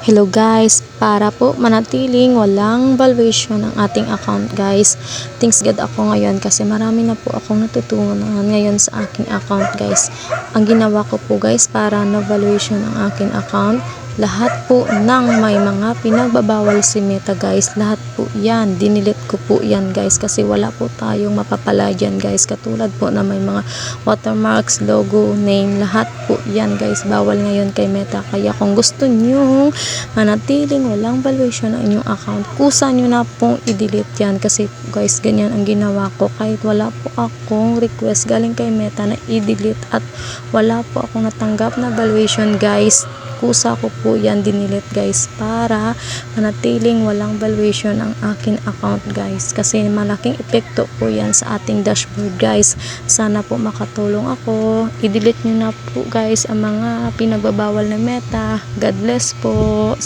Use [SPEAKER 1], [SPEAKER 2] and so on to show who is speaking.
[SPEAKER 1] Hello guys, para po manatiling walang valuation ang ating account guys. Thanks God ako ngayon kasi marami na po akong natutunan ngayon sa aking account guys. Ang ginawa ko po guys para na valuation ang aking account, lahat po ng may mga pinagbabawal si Meta guys, lahat po yan, dinilit ko po yan guys kasi wala po tayong mapapala dyan guys. Katulad po na may mga watermarks, logo, name, lahat po yan guys, bawal ngayon kay Meta. Kaya kung gusto nyo manatiling walang valuation ang inyong account, kusa nyo na pong i-delete yan kasi guys, ganyan ang ginawa ko. Kahit wala po akong request galing kay Meta na i-delete at wala po akong natanggap na valuation guys, kusa ko po yan dinilit guys para manatiling walang valuation ang akin account guys. Kasi malaking epekto po yan sa ating dashboard guys. Sana po makatulong ako. I-delete nyo na po guys ang mga pinagbabawal na meta. God bless po